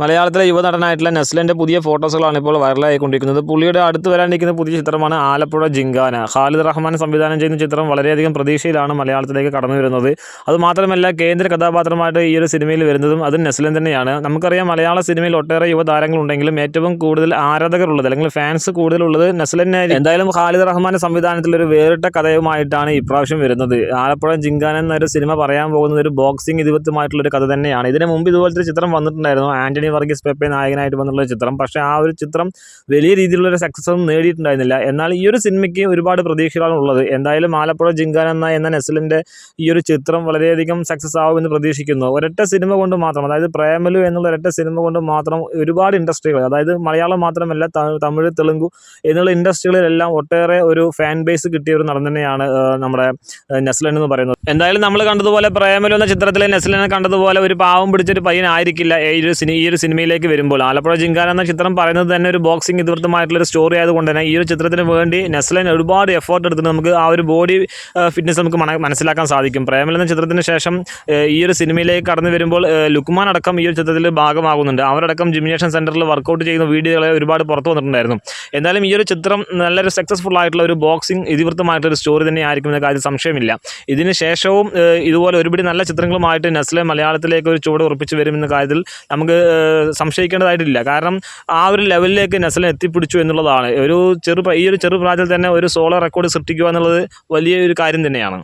മലയാളത്തിലെ യുവനടനായിട്ടുള്ള നെസ്ലിന്റെ പുതിയ ഫോട്ടോസുകളാണ് ഇപ്പോൾ വൈറലായിക്കൊണ്ടിരിക്കുന്നത്. പുള്ളിയുടെ അടുത്ത് വരാനിരിക്കുന്ന പുതിയ ചിത്രമാണ് ആലപ്പുഴ ജിങ്കാന. ഖാലിദ് റഹ്മാൻ സംവിധാനം ചെയ്യുന്ന ചിത്രം വളരെയധികം പ്രതീക്ഷയിലാണ് മലയാളത്തിലേക്ക് കടന്നു വരുന്നത്. അതുമാത്രമല്ല കേന്ദ്ര കഥാപാത്രമായിട്ട് ഈ ഒരു സിനിമയിൽ വരുന്നതും അത് നെസ്ലൻ തന്നെയാണ്. നമുക്കറിയാം മലയാള സിനിമയിൽ ഒട്ടേറെ യുവതാരങ്ങളുണ്ടെങ്കിലും ഏറ്റവും കൂടുതൽ ആരാധകരുള്ളത് അല്ലെങ്കിൽ ഫാൻസ് കൂടുതലുള്ളത് നെസ്ലനെ എന്തായാലും ഖാലിദ് റഹ്മാന്റെ സംവിധാനത്തിൽ ഒരു വേറിട്ട കഥയുമായിട്ടാണ് ഇപ്രാവശ്യം വരുന്നത്. ആലപ്പുഴ ജിങ്കാന എന്നൊരു സിനിമ പറയാൻ പോകുന്നത് ഒരു ബോക്സിംഗ് ഇതിവത്തുമായിട്ടുള്ളൊരു കഥ തന്നെയാണ്. ഇതിനു മുമ്പ് ഇതുപോലത്തെ ചിത്രം വന്നിട്ടുണ്ടായിരുന്നു ആന്റണി വർഗീസ് പെപ്പെ നായകനായിട്ട് വന്നുള്ള ചിത്രം. പക്ഷേ ആ ഒരു ചിത്രം വലിയ രീതിയിലുള്ള ഒരു സക്സസ് ഒന്നും നേടിയിട്ടുണ്ടായിരുന്നില്ല. എന്നാൽ ഈ ഒരു സിനിമയ്ക്ക് ഒരുപാട് പ്രതീക്ഷകളാണ് ഉള്ളത്. എന്തായാലും ആലപ്പുഴ ജിങ്കാൻ എന്ന എന്ന നെസ്ലിന്റെ ഈ ഒരു ചിത്രം വളരെയധികം സക്സസ് ആവുമെന്ന് പ്രതീക്ഷിക്കുന്നു. ഒരൊറ്റ സിനിമ കൊണ്ട് മാത്രം അതായത് പ്രേമലു എന്നുള്ള ഒരൊറ്റ സിനിമ കൊണ്ട് മാത്രം ഒരുപാട് ഇൻഡസ്ട്രികൾ അതായത് മലയാളം മാത്രമല്ല തമിഴ് തെലുങ്കു എന്നുള്ള ഇൻഡസ്ട്രികളിലെല്ലാം ഒട്ടേറെ ഒരു ഫാൻ ബേസ് കിട്ടിയ ഒരു നടൻ തന്നെയാണ് നമ്മുടെ നെസ്ലൻ എന്ന് പറയുന്നത്. എന്തായാലും നമ്മൾ കണ്ടതുപോലെ പ്രേമലു എന്ന ചിത്രത്തിലെ നെസ്ലിനെ കണ്ടതുപോലെ ഒരു പാവം പിടിച്ചൊരു പയ്യനായിരിക്കില്ല ഈ ഒരു സിനിമ ഈ ഒരു സിനിമയിലേക്ക് വരുമ്പോൾ ആലപ്പുഴ ജിങ്കാന എന്ന ചിത്രം പറയുന്നത് തന്നെ ഒരു ബോക്സിംഗ് ഇതിവൃത്തമായിട്ടുള്ള ഒരു സ്റ്റോറി ആയതുകൊണ്ട് തന്നെ ഈ ഒരു ചിത്രത്തിന് വേണ്ടി നെസ്ലൻ ഒരുപാട് എഫേർട്ട് എടുത്തിട്ട് നമുക്ക് ആ ഒരു ബോഡി ഫിറ്റ്നസ് നമുക്ക് മനസ്സിലാക്കാൻ സാധിക്കും. പ്രേമൽ എന്ന ചിത്രത്തിന് ശേഷം ഈ ഒരു സിനിമയിലേക്ക് കടന്നു വരുമ്പോൾ ലുക്മാൻ അടക്കം ഈ ഒരു ചിത്രത്തിൽ ഭാഗമാകുന്നുണ്ട്. അവരടക്കം ജിമിനേഷൻ സെന്ററിൽ വർക്കൗട്ട് ചെയ്യുന്ന വീഡിയോകളെ ഒരുപാട് പുറത്തു വന്നിട്ടുണ്ടായിരുന്നു. എന്തായാലും ഈ ഒരു ചിത്രം നല്ലൊരു സക്സസ്ഫുൾ ആയിട്ടുള്ള ഒരു ബോക്സിംഗ് ഇതിവൃത്തമായിട്ടുള്ള ഒരു സ്റ്റോറി തന്നെ ആയിരിക്കും എന്ന കാര്യം സംശയമില്ല. ഇതിന് ശേഷവും ഇതുപോലെ ഒരുപാട് നല്ല ചിത്രങ്ങളുമായിട്ട് നെസ്ലെ മലയാളത്തിലേക്ക് ഒരു ചുവട് ഉറപ്പിച്ച് വരുമെന്ന കാര്യത്തിൽ നമുക്ക് സംശയിക്കേണ്ടതായിട്ടില്ല. കാരണം ആ ഒരു ലെവലിലേക്ക് നെസ്ലെ എത്തിപ്പിടിച്ചു എന്നുള്ളതാണ്. ഒരു ചെറു ഈ ഒരു ചെറു പ്രായത്തിൽ തന്നെ ഒരു സോളോ റെക്കോർഡ് സൃഷ്ടിക്കുക എന്നുള്ളത് വലിയ ഒരു കാര്യം തന്നെയാണ്.